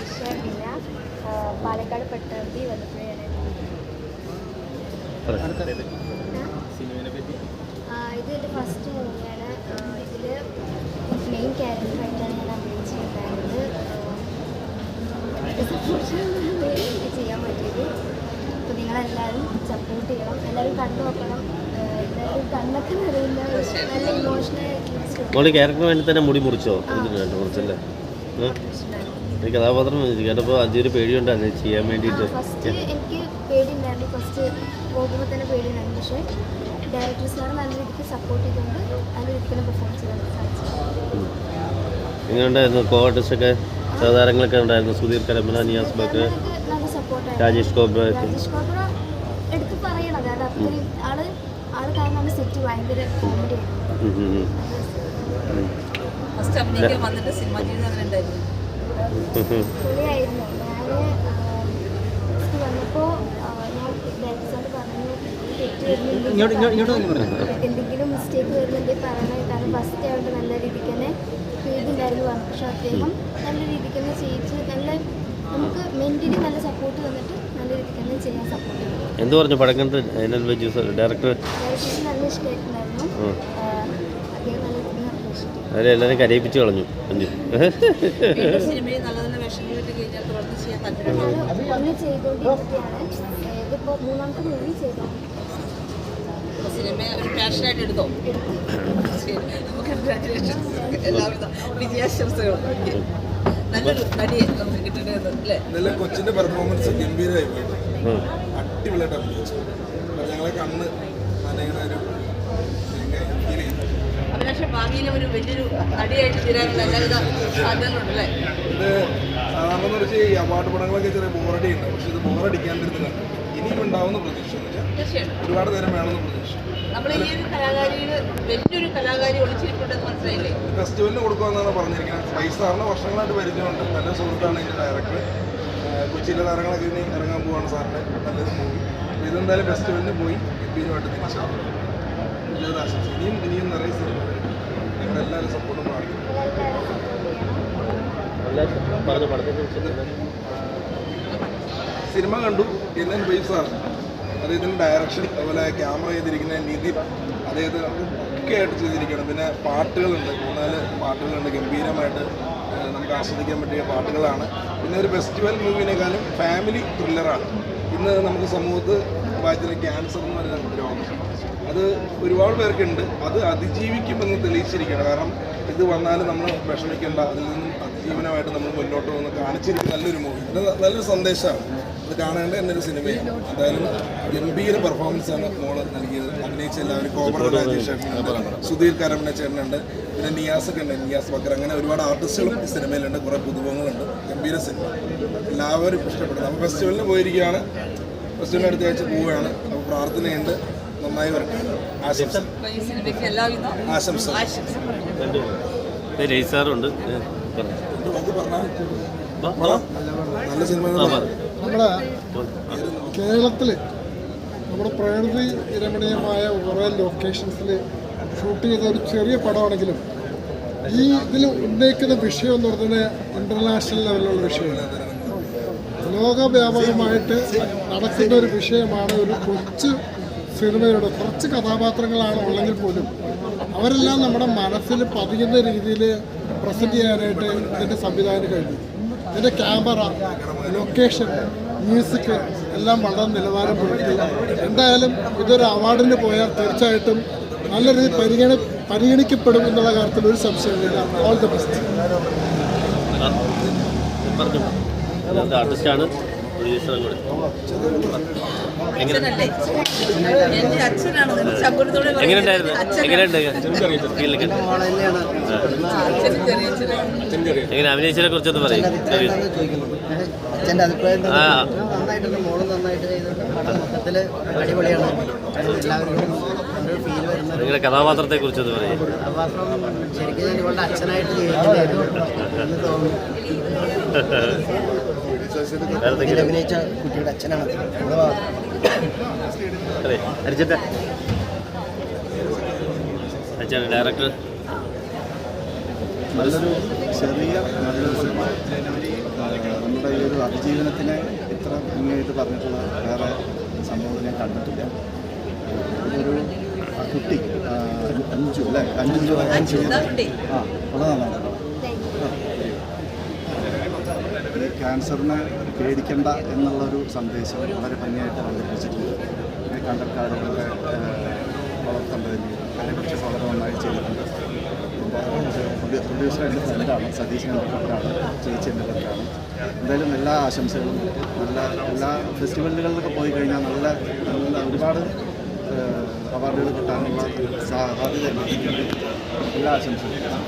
ഐഷ ബിന പാലക്കാട് പട്ടാമ്പി വന്നപ്പോഴാണ് ഇത് എന്റെ ഫസ്റ്റ് മൂവിയാണ് ഇതിൽ മെയിൻ ക്യാരക്ടറായിട്ടാണ് ഞാൻ അഭിനയിച്ചിട്ടുണ്ടായിരുന്നത്. സപ്പോർട്ട് ചെയ്യാൻ പറ്റിയത്. അപ്പോൾ നിങ്ങളെല്ലാവരും സപ്പോർട്ട് ചെയ്യണം. എല്ലാവരും കണ്ടു നോക്കണം. എല്ലാവരും കണ്ണൊക്കെ നിറയുന്ന നല്ല ഇമോഷണൽ ആയിട്ടുള്ള ക്യാരക്ടർ തന്നെ മുടി മുറിച്ചോ? മുറിച്ചല്ലേ ഈ കഥാപാത്രം കേട്ടപ്പോൾ അഞ്ചൊരു പേടിയുണ്ടായിരുന്നു ചെയ്യാൻ വേണ്ടിയിട്ട്. എനിക്ക് പേടിയുണ്ടായിരുന്നു. ഫസ്റ്റ് പോകുമ്പോൾ തന്നെ പേടിയുണ്ടായിരുന്നു. പക്ഷേ ഡയറക്ടർ സാർ നല്ല രീതിക്ക് സപ്പോർട്ട് ചെയ്തുകൊണ്ട് നല്ല രീതിക്ക് പെർഫോമൻസ് ചെയ്യാൻ. എങ്ങനെയുണ്ടായിരുന്നു? കോ ആർട്ടിസ്റ്റൊക്കെ സഹതാരങ്ങളൊക്കെ ഉണ്ടായിരുന്നു? സുധീർ കരമന നിയാസ് ബക്ക് രാജേഷ് കോബ്ര എടുത്ത് പറയണം. കാരണം അത്രയും ആൾ ആൾ കാരണമാണ് സെറ്റ് ഭയങ്കര കോമഡി ഫസ്റ്റ് അഭിനയിക്കാൻ വന്നിട്ട് സിനിമ ജീവിതം അങ്ങനെ ഉണ്ടായിരുന്നു എന്തെങ്കിലും മിസ്റ്റേക്ക് വരുന്നുണ്ടെങ്കിൽ പറയണേ കാരണം ഫസ്റ്റ് ആയിട്ട് നല്ല രീതിക്ക് തന്നെ ചെയ്തിട്ടുണ്ടായിരുന്നു പക്ഷെ അദ്ദേഹം നല്ല രീതിക്ക് തന്നെ ചെയ്യിച്ച് നല്ല നമുക്ക് മെന്റലി നല്ല സപ്പോർട്ട് തന്നിട്ട് നല്ല രീതിക്ക് തന്നെ ചെയ്യാൻ സപ്പോർട്ട് ചെയ്തു. എന്ത് പറഞ്ഞു? പടം ഡയറക്ടർ? നല്ല ഇഷ്ടമായിട്ടുണ്ടായിരുന്നു ഉം. ആഹ് അദ്ദേഹം നല്ല രീതിക്ക് അഭിനയിച്ചിട്ടുണ്ട് അതിൽ എല്ലാവരും കരയിപ്പിച്ച് കളഞ്ഞു. അഞ്ചു. സിനിമ ഒരു പാഷനായിട്ട് എടുത്തോ ശരി കൺഗ്രാറ്റുലേഷൻസ് എല്ലാവിധ വിജയാശംസകളും ഓക്കേ. നല്ലൊരു നടിയെ നമുക്ക് കിട്ടുന്നത് അല്ലേ നല്ല കൊച്ചിന്റെ പെർഫോമൻസ് ഗംഭീരമായി പോയിട്ട് അടിപൊളിയായിട്ട് ഞങ്ങളെ കണ്ണ് നനയണ ഒരു ഭാവിയിലെ ഒരു വലിയൊരു നടിയായിട്ട് തീരാനുള്ള എല്ലാവിധ സാധ്യതകളുണ്ട് അല്ലേ? ഇത് സാധാരണ വെച്ച് ഈ അവാർഡ് പടങ്ങളൊക്കെ ചെറിയ ബോറടി ഉണ്ട് പക്ഷെ ഇത് ബോറടിക്കാണ്ടിരുന്ന് കണ്ടു ഇനിയും ഉണ്ടാവുന്ന പ്രതീക്ഷ ഒരുപാട് നേരം വേണമെന്ന് പ്രതീക്ഷ നമ്മൾ ഈ ഒരു വലിയൊരു കലാകാരി ഒളിച്ചിരിപ്പുണ്ടെന്ന് മനസ്സിലായില്ലേ? ഫെസ്റ്റിവലിന് കൊടുക്കുമെന്നാണ് പറഞ്ഞിരിക്കുന്നത്. ഫൈസാറിന് വർഷങ്ങളായിട്ട് പരിചയമുണ്ട്. നല്ല സുഹൃത്താണ് ഇതിന്റെ ഡയറക്ടർ കൊച്ചിയിലെ താരങ്ങളൊക്കെ ഇനി ഇറങ്ങാൻ പോവാണ് സാറിന്റെ നല്ലത് മൂവി ഇതെന്തായാലും ഫെസ്റ്റിവലിന് പോയി. ഗംഭീരമായിട്ട് തിരിച്ചു ഇനിയും ഇനിയും നിറയെ സിനിമ സിനിമ കണ്ടു എൻ ബൈ സാർ അദ്ദേഹത്തിന്റെ ഡയറക്ഷൻ അതുപോലെ ക്യാമറ ചെയ്തിരിക്കുന്ന നിധി അദ്ദേഹത്തിന് ഒക്കെ ആയിട്ട് ചെയ്തിരിക്കണം പിന്നെ പാട്ടുകളുണ്ട്. മൂന്നാൽ പാട്ടുകളുണ്ട്. ഗംഭീരമായിട്ട് നമുക്ക് ആസ്വദിക്കാൻ പറ്റിയ പാട്ടുകളാണ്. പിന്നെ ഒരു ഫെസ്റ്റിവൽ മൂവിനേക്കാളും ഫാമിലി ത്രില്ലറാണ് ഇന്ന് നമുക്ക് സമൂഹത്ത് വായിച്ചിരുന്ന ക്യാൻസർ എന്ന് പറയുന്ന രോഗം. അത് ഒരുപാട് പേർക്കുണ്ട്. അത് അതിജീവിക്കുമെന്ന് തെളിയിച്ചിരിക്കുകയാണ്. കാരണം ഇത് വന്നാൽ നമ്മൾ വിഷമിക്കേണ്ട അതിൽ നിന്നും അതിജീവനമായിട്ട് നമ്മൾ മുന്നോട്ട് പോകുന്ന കാണിച്ചിരിക്കുന്ന നല്ലൊരു മൂവി നല്ലൊരു സന്ദേശമാണ്. അത് കാണേണ്ട എന്നൊരു സിനിമയാണ്. എന്തായാലും ഗംഭീര പെർഫോമൻസ് ആണ് മോൾ നൽകിയത്. അഭിനയിച്ച എല്ലാവരും കോമറ രാജേഷ് ചേട്ടനുണ്ട്. സുധീർ കരമണ ചേട്ടനുണ്ട്. പിന്നെ നിയാസൊക്കെ ഉണ്ട്. നിയാസ് ബക്കർ. അങ്ങനെ ഒരുപാട് ആർട്ടിസ്റ്റുകളും ഈ സിനിമയിലുണ്ട്. കുറേ പുതുമുഖങ്ങളുണ്ട്. ഗംഭീര സിനിമ. എല്ലാവരും ഇഷ്ടപ്പെട്ടു നമ്മൾ ഫെസ്റ്റിവലിന് പോയിരിക്കുകയാണ്. ഫെസ്റ്റിവലിന് അടുത്ത ആഴ്ച പോവുകയാണ്. അപ്പോൾ പ്രാർത്ഥനയുണ്ട്. നന്നായി വരട്ടെ. ആശംസ. രജിസാറുണ്ട് നല്ല സിനിമ നമ്മുടെ കേരളത്തിൽ നമ്മുടെ പ്രകൃതി രമണീയമായ കുറേ ലൊക്കേഷൻസിൽ ഷൂട്ട് ചെയ്ത ഒരു ചെറിയ പടമാണെങ്കിലും ഈ ഇതിൽ ഉന്നയിക്കുന്ന വിഷയം എന്ന് പറഞ്ഞാൽ ഇന്റർനാഷണൽ ലെവലിലുള്ള വിഷയമാണ്. ലോകവ്യാപകമായിട്ട് നടക്കുന്ന ഒരു വിഷയമാണ് ഒരു കൊച്ചു സിനിമയുടെ കുറച്ച് കഥാപാത്രങ്ങളാണ് ഉള്ളെങ്കിൽ പോലും അവരെല്ലാം നമ്മുടെ മനസ്സിൽ പതിയുന്ന രീതിയിൽ പ്രസന്റ് ചെയ്യാനായിട്ട് ഇതിന്റെ സംവിധാനം കഴിഞ്ഞു. ഇതിന്റെ ക്യാമറ ലൊക്കേഷൻ മ്യൂസിക് എല്ലാം വളരെ നിലവാരം പുലർത്തി എന്തായാലും ഇതൊരു അവാർഡിന് പോയാൽ തീർച്ചയായിട്ടും നല്ല രീതിയിൽ പരിഗണി പരിഗണിക്കപ്പെടും എന്നുള്ള കാര്യത്തിൽ ഒരു സംശയമില്ല ഓൾ ദ ബെസ്റ്റ് ആർട്ടിസ്റ്റാണ് പ്രൊഡ്യൂസറും കൂടെ എങ്ങനെയുണ്ടായിരുന്നു? എങ്ങനെയുണ്ട്? എങ്ങനെ അഭിനയിച്ചതിനെ കുറിച്ചൊന്ന് പറയും. അച്ഛന്റെ അഭിപ്രായം നന്നായിട്ടുണ്ട്. മോൾ നന്നായിട്ട് ചെയ്തിട്ടുണ്ട് മൊത്തത്തിൽ അടിപൊളിയാണ്. എല്ലാവർക്കും ഒരു ഫീൽ വരുന്ന നിങ്ങളുടെ കഥാപാത്രത്തെ കുറിച്ചൊന്ന് പറയും. കഥാപാത്രം ശരിക്കും ഞാൻ ഇവളുടെ അച്ഛനായിട്ട് എന്ന് തോന്നുന്നു. അഭിനയിച്ച കുട്ടിയുടെ അച്ഛനാണ്. അതെ അരിച്ചത്തെ അച്ഛാണ് ഡയറക്ടർ നല്ലൊരു ചെറിയ നല്ലൊരു സിനിമ. അതിജീവനത്തിനെ ഇത്ര ഭംഗിയായിട്ട് പറഞ്ഞിട്ടുള്ള വേറെ സംഭവം ഞാൻ കണ്ടിട്ടില്ല. ആ കുട്ടി അഞ്ചു അല്ലേ? അഞ്ചു അഞ്ചു ആ വളരെ നന്നാണ് ഈ ക്യാൻസറിനെ പേടിക്കണ്ട എന്നുള്ളൊരു സന്ദേശം വളരെ ഭംഗിയായിട്ട് അവതരിപ്പിച്ചിട്ടുണ്ട്. ഈ കണ്ടക്കാടുകളുടെ വളർത്തേണ്ടതിന് അതിനെക്കുറിച്ച് വളരെ നന്നായി ചെയ്തിട്ടുണ്ട്. പ്രൊഡ്യൂസർ എന്റെ ഫ്രണ്ടാണ് സതീഷ് എന്റെ ഫ്രണ്ടാണ് ചേച്ചി എന്റെ ഫ്രണ്ടാണ് എന്തായാലും എല്ലാ ആശംസകളും നല്ല എല്ലാ ഫെസ്റ്റിവലുകളിലൊക്കെ പോയി കഴിഞ്ഞാൽ നല്ല നല്ല ഒരുപാട് അവാർഡുകൾ കിട്ടാനുള്ള സാധ്യത എല്ലാ ആശംസകളും.